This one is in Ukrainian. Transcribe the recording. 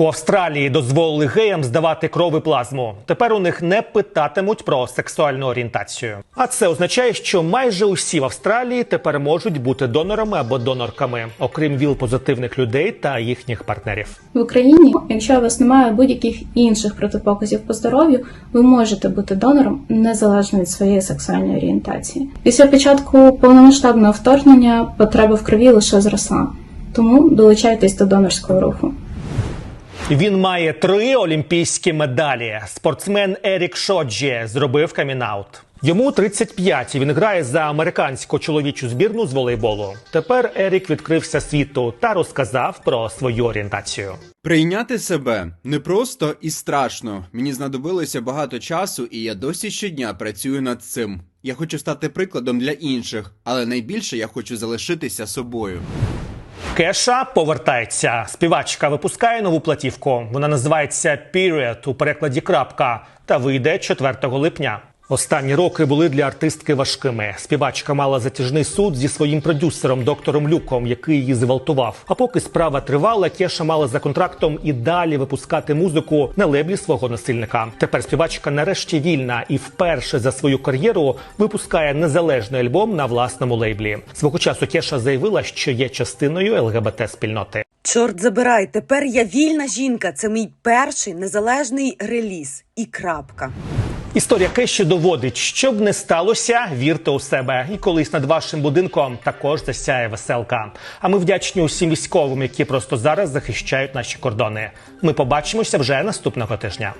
У Австралії дозволили геям здавати кров і плазму. Тепер у них не питатимуть про сексуальну орієнтацію. А це означає, що майже усі в Австралії тепер можуть бути донорами або донорками, окрім віл-позитивних людей та їхніх партнерів. В Україні, якщо у вас немає будь-яких інших протипоказів по здоров'ю, ви можете бути донором незалежно від своєї сексуальної орієнтації. Після початку повномасштабного вторгнення потреба в крові лише зросла, тому долучайтесь до донорського руху. Він має три олімпійські медалі. Спортсмен Ерік Шоджі зробив камінаут. Йому 35, і він грає за американську чоловічу збірну з волейболу. Тепер Ерік відкрився світу та розказав про свою орієнтацію. Прийняти себе непросто і страшно. Мені знадобилося багато часу, і я досі щодня працюю над цим. Я хочу стати прикладом для інших, але найбільше я хочу залишитися собою. Кеша повертається. Співачка випускає нову платівку. Вона називається Period у перекладі крапка та вийде 4 липня. Останні роки були для артистки важкими. Співачка мала затяжний суд зі своїм продюсером доктором Люком, який її зґвалтував. А поки справа тривала, Кеша мала за контрактом і далі випускати музику на леблі свого насильника. Тепер співачка нарешті вільна і вперше за свою кар'єру випускає незалежний альбом на власному лейблі. Свого часу Кеша заявила, що є частиною ЛГБТ спільноти. Чорт забирай, тепер я вільна жінка. Це мій перший незалежний реліз. І крапка. Історія Кеші доводить, що б не сталося, вірте у себе. І колись над вашим будинком також засяє веселка. А ми вдячні усім військовим, які просто зараз захищають наші кордони. Ми побачимося вже наступного тижня.